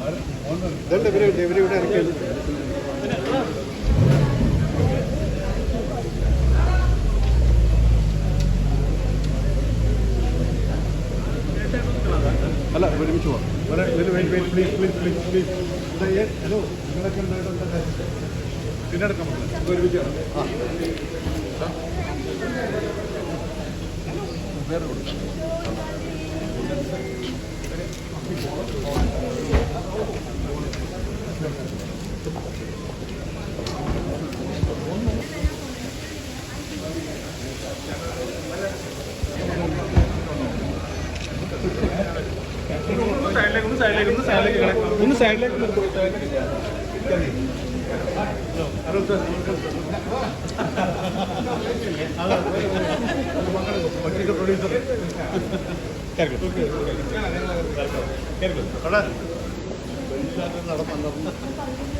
ഇതല്ല ഇവർ ഇവരിവിടെ ഇറക്കിയത് അല്ല ഒരുമിച്ച് പോവാം please please please please hello നിങ്ങളൊക്കെ പിന്നെ പറ്റില്ല ഒരുമിച്ച് ആ. വേറെ കൊടുക്കാം. ഒന്ന് സൈഡിലേക്ക് ഒന്ന് സൈഡിലേക്ക് ഒന്ന് സൈഡിലേക്ക് നിർത്തും പ്രൊഡ്യൂസർ നടന്നു